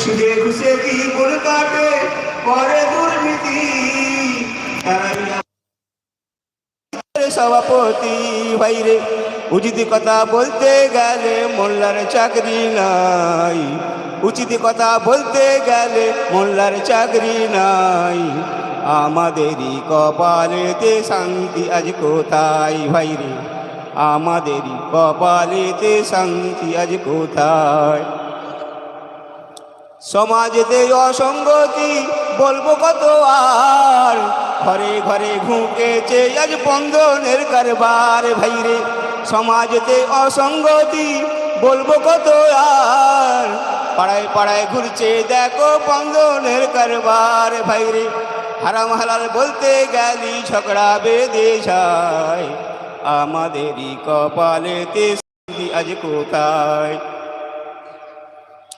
সুদে ঘুষে কি কাটে? দুর্নীতি সভাপতি উচিত কথা বলতে গেলে মোল্লার চাকরি নাই। উচিত কথা বলতে গেলে মোল্লার চাকরি নাই। আমাদেরই কপালেতে শান্তি আজ কোথায় ভাইরে? আমাদেরই কপালেতে শান্তি আজ কোথায়? সমাজেতে অসঙ্গতি বলব কত আর? ঘরে ঘরে ঘুঁকেছে আজ বন্ধনের কারবার। ভাইরে, সমাজেতে অসঙ্গতি বলব কত আর? পাড়ায় পাড়ায় ঘুরছে, দেখো বন্ধনের কারবার। ভাইরে, হারাম হালাল বলতে গেলি ঝগড়া বেঁধে যায়। আমাদেরই শান্তি আজ কোথায়?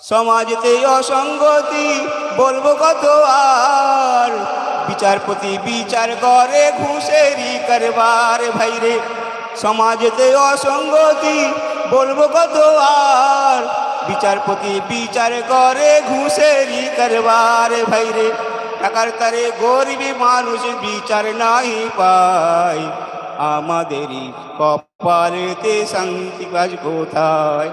সমাজেতে অসঙ্গতি বলব কত আর? বিচারপতি বিচার করে ঘুষেরি কারবার, ভাইরে। সমাজেতে অসঙ্গতি বলব কত আর? বিচারপতি বিচার করে ঘুষেরি কারবার, ভাইরে। টাকার তারে গরিবী মানুষ বিচার নাই পায়। আমাদেরই কপালেতে শান্তি কাজ কোথায়?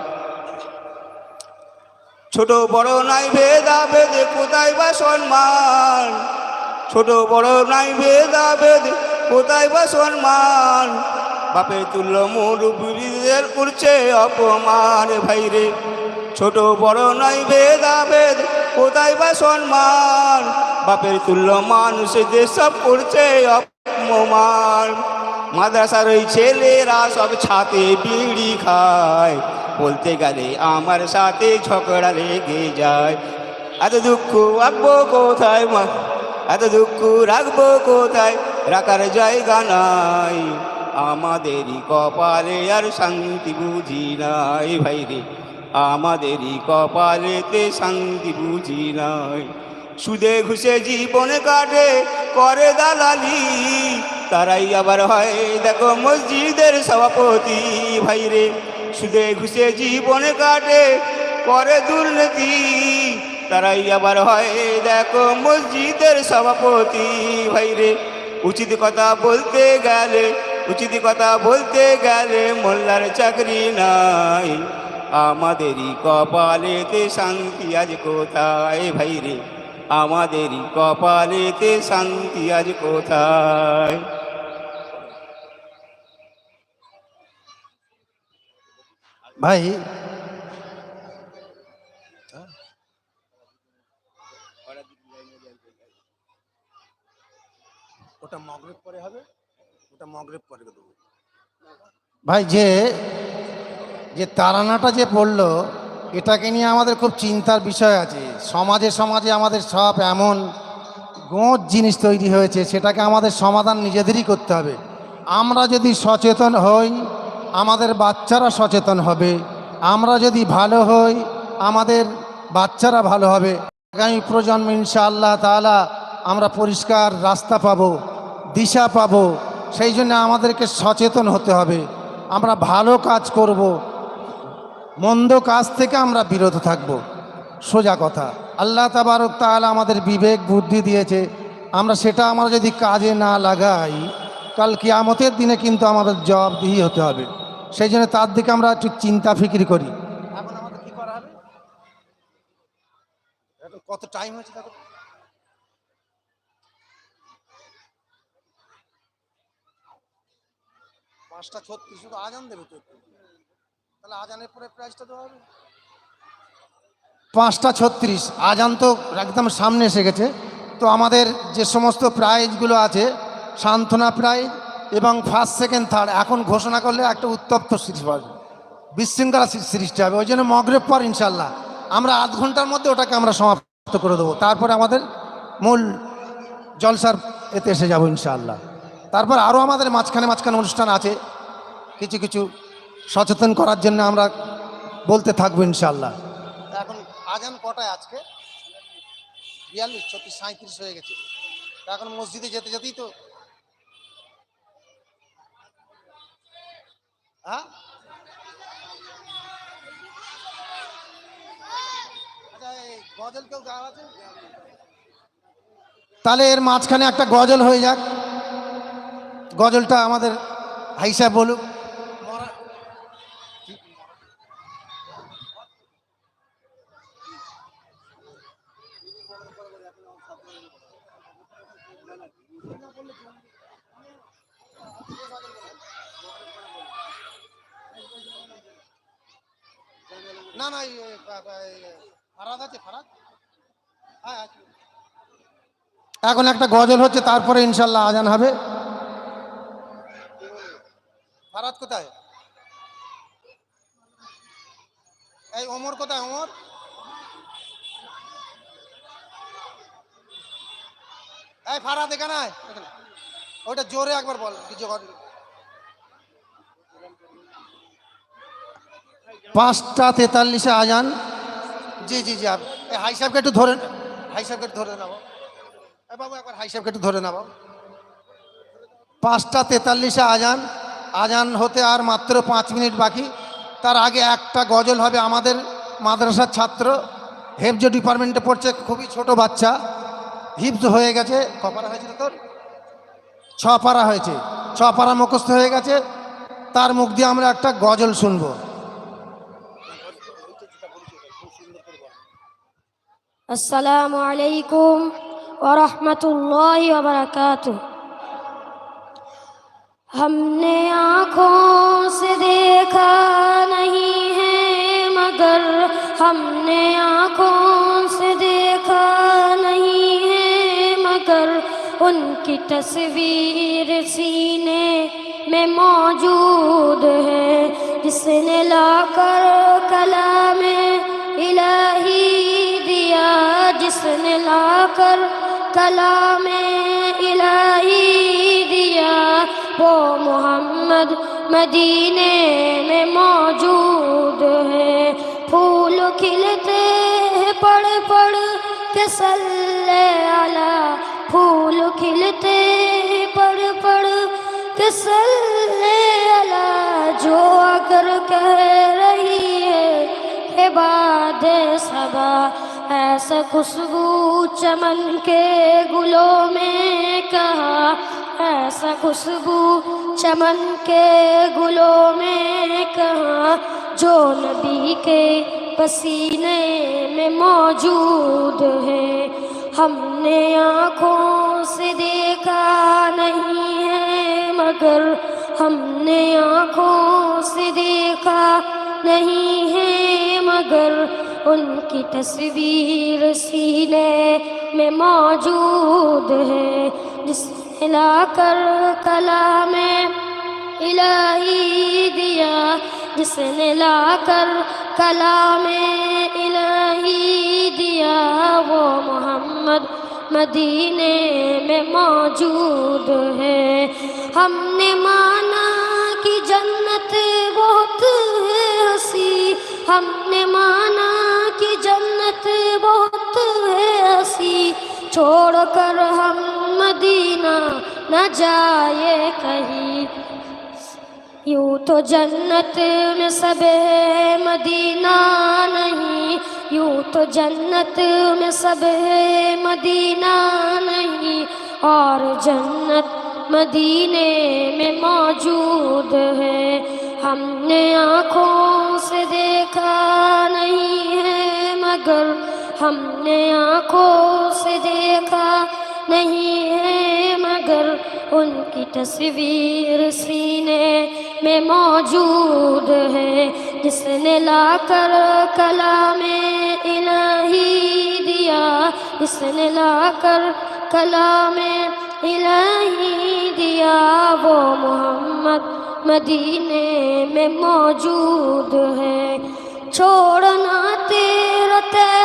ছোট বড় নাই ভেদা ভেদে কোথায় বা সম্মান? ছোট বড় নাই ভেদা ভেদে কোথায় বা সম্মান? বাপে তুল্য মুরব্বীদের করছে অপমান ভাইরে ছোট বড় নাই ভেদা ভেদ কোথায় বা সম্মান? বাপের তুল্য মানুষদের সব করছে অপমান। মাদ্রাসার ওই ছেলেরা সব ছাতে বিড়ি খায়। বলতে গেলে আমার সাথে ঝগড়া লেগে যায়। এত দুঃখ রাখব কোথায় এত দুঃখ রাখব কোথায়? রাখার জায়গা নাই। আমাদেরই কপালে আর শান্তি বুঝি নাই ভাইরে আমাদেরই কপালেতে শান্তি বুঝি নাই। সুদে ঘুষে জীবন কাটে, করে দালালি। তারাই আবার হয়। দেখো মসজিদের সভাপতি ভাইরে সুদে ঘুষে জীবন কাটে, করে দুর্নীতি। তারাই আবার হয়, দেখো মসজিদের সভাপতি ভাইরে উচিত কথা বলতে গেলে, উচিত কথা বলতে গেলে মোল্লার চাকরি নাই। আমাদেরই কপালেতে শান্তি আজ কোথায় ভাইরে আমাদেরই কপালেতে শান্তি আজ কোথায়? ভাই। ওটা মগরেব পরে হবে ওটা মগরেব পরে দেবো। ভাই যে যে তারানাটা যে পড়ল এটাকে নিয়ে আমাদের খুব চিন্তার বিষয় আছে। সমাজে সমাজে আমাদের সব এমন গোঁজ জিনিস তৈরি হয়েছে সেটাকে আমাদের সমাধান নিজেদেরই করতে হবে। আমরা যদি সচেতন হই আমাদের বাচ্চারা সচেতন হবে। আমরা যদি ভালো হই, আমাদের বাচ্চারা ভালো হবে। আগামী প্রজন্ম ইনশাআল্লাহ তাআলা আমরা পরিষ্কার রাস্তা পাবো, দিশা পাব। সেই জন্য আমাদেরকে সচেতন হতে হবে। আমরা ভালো কাজ করব। মন্দ কাজ থেকে আমরা বিরত থাকব। সোজা কথা। আল্লাহ তাবারক তাআলা আমাদের বিবেক, বুদ্ধি দিয়েছে। আমরা সেটা আমরা যদি কাজে না লাগাই, কাল কিয়ামতের দিনে কিন্তু আমাদের জবাবদিহি হতে হবে। সেই জন্য তার দিকে আমরা একটু চিন্তা ফিকির করি। এখন আমাদের কি করা হবে? এখন কত টাইম হয়েছে দেখো? পাঁচটা ছত্রিশ শুধু আজান দেবে তো তাহলে আজানের পরে প্রাইসটা দেওয়া হবে। পাঁচটা ছত্রিশ আজান তো একদম সামনে এসে গেছে। তো আমাদের যে সমস্ত প্রাইজগুলো আছে সান্ত্বনা প্রাইজ এবং ফার্স্ট সেকেন্ড থার্ড এখন ঘোষণা করলে একটা উত্তপ্ত সিরিজ পাবে বিশৃঙ্খলা সি- সিরিজটা হবে, ওই জন্য মগরেব পর ইনশাল্লাহ আমরা আধ ঘণ্টার মধ্যে ওটাকে আমরা সমাপ্ত করে দেবো। তারপরে আমাদের মূল জলসার এতে এসে যাব ইনশাআল্লাহ। তারপর আরও আমাদের মাঝখানে মাঝখানে অনুষ্ঠান আছে, কিছু কিছু সচেতন করার জন্য আমরা বলতে থাকব ইনশাআল্লাহ। এখন আজান কটায় আজকে? বিয়াল্লিশ, ছত্রিশ সাঁত্রিশ হয়ে গেছে। এখন মসজিদে যেতে যেতেই তো হ্যাঁ? আচ্ছা, তাহলে এর মাঝখানে একটা গজল হয়ে যাক। গজলটা আমাদের হাই বলুক। এখন একটা গজল হচ্ছে, তারপরে ইনশাল্লাহ আজান হবে। ফারাদ কোথায়? এই ওমর কোথায়, ওমর? এই ফারাদ এখানে। ওটা জোরে একবার বল, কিছু পাঁচটা তেতাল্লিশে আজান। জি জি জি এই হাই সাহেবকে একটু ধরে হাই সাহেবকে ধরে নেব বাবু, একবার একটু ধরে নেব পাঁচটা তেতাল্লিশে আজান। আজান হতে আর মাত্র পাঁচ মিনিট বাকি। তার আগে একটা গজল হবে আমাদের মাদ্রাসার ছাত্র। হেফজ ডিপার্টমেন্টে পড়ছে, খুবই ছোট বাচ্চা। হিফজ হয়ে গেছে। কপারা হয়েছিল তোর? ছ পারা হয়েছে। ছ পারা মুখস্থ হয়ে গেছে। তার মুখ দিয়ে আমরা একটা গজল শুনব। ورحمۃ اللہ وبرکاتہ۔ ہم نے آنکھوں سے دیکھا نہیں ہے، مگر ہم نے آنکھوں سے دیکھا نہیں ہے، مگر ان کی تصویر سینے میں موجود ہے، جس نے لا کر کلام الہی دیا، جس نے لا کر کلام الہی دیا۔ وہ محمد مدینے میں موجود ہے۔ پھول کھلتے ہیں پڑھ پڑھ کے صلی اللہ پھول کھلتے ہیں پڑھ پڑھ کے صلی اللہ جو اگر کہہ رہی ہے، عباد سبا۔ ایسا خوشبو چمن کے گلوں میں کہا۔ ایسا خوشبو چمن کے گلوں میں کہا۔ جو نبی کے پسینے میں موجود ہے۔ ہم نے آنکھوں سے دیکھا نہیں ہے، مگر ہم نے آنکھوں سے دیکھا نہیں ہے، مگر ان کی تصویر سینے میں موجود ہے، جس نے لا کر کلا میں الہی دیا، جس نے لا کر کلا میں الہی دیا۔ وہ محمد مدینے میں موجود ہے۔ ہم نے مانا کہ جنت بہت ہسی ہنسی۔ ہم نے مانا چھوڑ کر ہم مدینہ نہ جائے کہیں۔ یوں تو جنت میں سب ہے، مدینہ نہیں۔ یوں تو جنت میں سب ہے، مدینہ نہیں۔ اور جنت مدینے میں موجود ہے۔ ہم نے آنکھوں سے دیکھا نہیں ہے مگر ہم نے آنکھوں سے دیکھا نہیں ہے، مگر ان کی تصویر سینے میں موجود ہے، جس نے لا کر کلا میں الہی دیا۔ اس نے لا کر کلا میں الہی دیا۔ وہ محمد مدینے میں موجود ہے۔ چھوڑنا تیرا تیر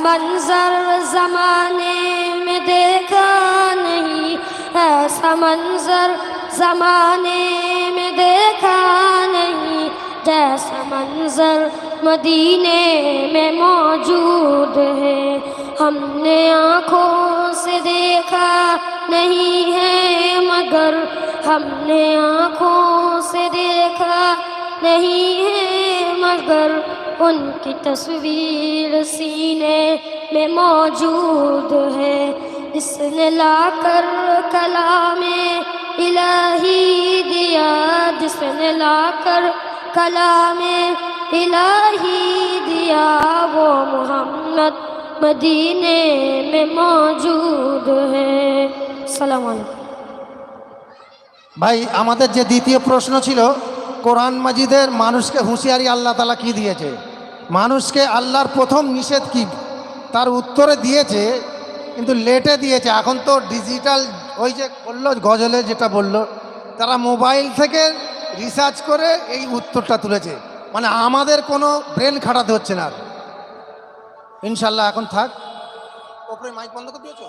منظر زمانے میں دیکھا نہیں، ایسا منظر زمانے میں دیکھا نہیں، جیسا منظر مدینے میں موجود ہے۔ ہم نے آنکھوں سے دیکھا نہیں ہے مگر ہم نے آنکھوں سے دیکھا नहीं है मगर उनकी तस्वीर सीने में मौजूद है जिसने लाकर कलामे इलाही दिया जिसने लाकर कलामे इलाही दिया वो मोहम्मद मदीने में मौजूद है सलाम अलैकुम ভাই আমাদের যে দ্বিতীয় প্রশ্ন ছিল কোরআন মাজিদের মানুষকে হুঁশিয়ারি আল্লাহ তালা কি দিয়েছে? মানুষকে আল্লাহর প্রথম নিষেধ কি? তার উত্তরে দিয়েছে, কিন্তু লেটে দিয়েছে। এখন তো ডিজিটাল ওই যে বলল, গজলে যেটা বলল, তারা মোবাইল থেকে রিসার্চ করে এই উত্তরটা তুলেছে। মানে আমাদের কোনো ব্রেন খাটাতে হচ্ছে না ইনশাল্লাহ এখন থাক। ওপরে মাইক বন্ধ করে দিয়েছ?